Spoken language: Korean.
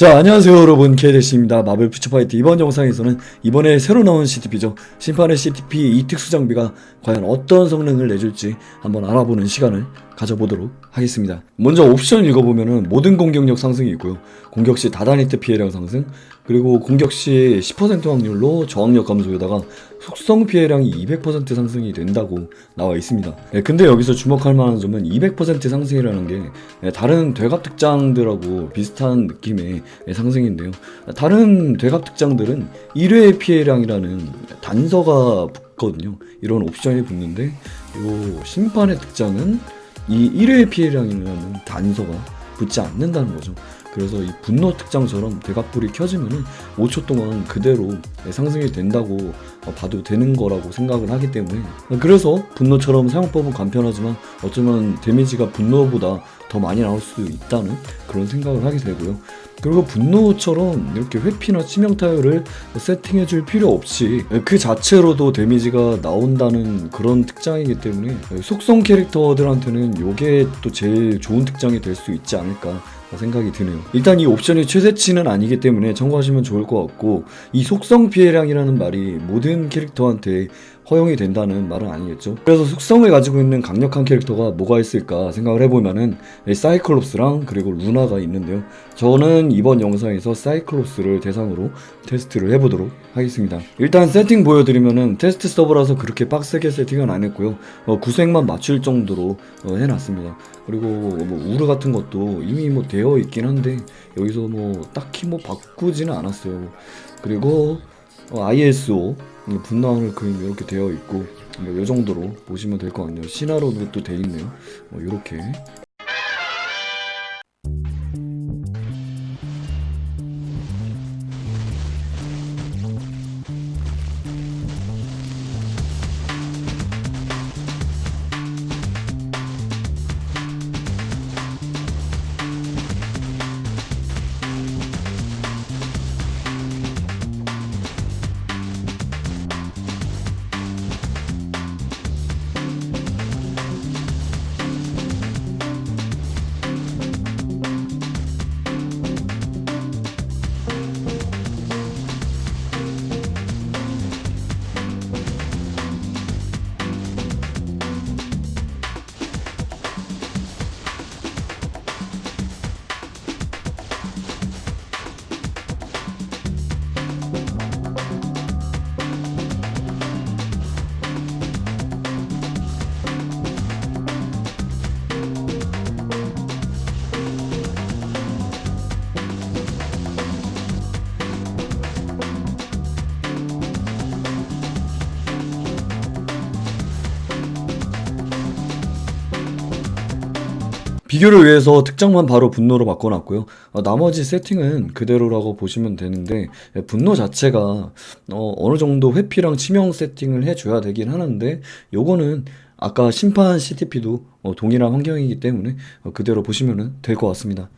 자 안녕하세요 여러분. 케이데시입니다. 마블 퓨처파이트. 이번 영상에서는 이번에 새로 나온 CTP죠. 심판의 CTP 이 특수 장비가 과연 어떤 성능을 내줄지 한번 알아보는 시간을 가져보도록 하겠습니다 먼저 옵션 읽어보면은 모든 공격력 상승이 있고요 공격 시 다다니트 피해량 상승 그리고 공격 시 10% 확률로 저항력 감소에다가 속성 피해량이 200% 상승이 된다고 나와 있습니다. 예, 근데 여기서 주목할 만한 점은 200% 상승이라는 게 예, 다른 되갑 특장들하고 비슷한 느낌의 예, 상승인데요. 다른 되갑 특장들은 1회 피해량이라는 단서가 붙거든요. 이런 옵션이 붙는데 이 심판의 특장은 이 1회 피해량이라는 단서가 붙지 않는다는 거죠. 그래서 이 분노 특장처럼 대각불이 켜지면은 5초 동안 그대로 상승이 된다고 어, 봐도 되는 거라고 생각을 하기 때문에 그래서 분노처럼 사용법은 간편하지만 어쩌면 데미지가 분노보다 더 많이 나올 수도 있다는 그런 생각을 하게 되고요. 그리고 분노처럼 이렇게 회피나 치명 타율을 세팅해 줄 필요 없이 그 자체로도 데미지가 나온다는 그런 특장이기 때문에 속성 캐릭터들한테는 이게 또 제일 좋은 특장이 될 수 있지 않을까 생각이 드네요. 일단 이 옵션이 최대치는 아니기 때문에 참고하시면 좋을 것 같고 이 속성 피해량이라는 말이 모든 캐릭터한테 허용이 된다는 말은 아니겠죠. 그래서 속성을 가지고 있는 강력한 캐릭터가 뭐가 있을까 생각을 해보면은 이 사이클롭스랑 그리고 루나가 있는데요. 저는 이번 영상에서 사이클롭스를 대상으로 테스트를 해보도록 하겠습니다. 일단 세팅 보여드리면은 테스트 서버라서 그렇게 빡세게 세팅은 안 했고요. 어, 구색만 맞출 정도로 어, 해놨습니다. 그리고 뭐 우르 같은 것도 이미 뭐 되어 있긴 한데 여기서 뭐 딱히 뭐 바꾸지는 않았어요. 그리고 어, ISO 분노하늘 그림 이렇게 되어 있고 뭐이 정도로 보시면 될 것 같네요. 신화로도 또돼 있네요. 뭐 이렇게 비교를 위해서 특정만 바로 분노로 바꿔놨고요. 어, 나머지 세팅은 그대로라고 보시면 되는데 예, 분노 자체가 어, 느 정도 회피랑 치명 세팅을 해줘야 되긴 하는데 요거는 아까 심판 CTP도 어, 동일한 환경이기 때문에 어, 그대로 보시면 될 것 같습니다.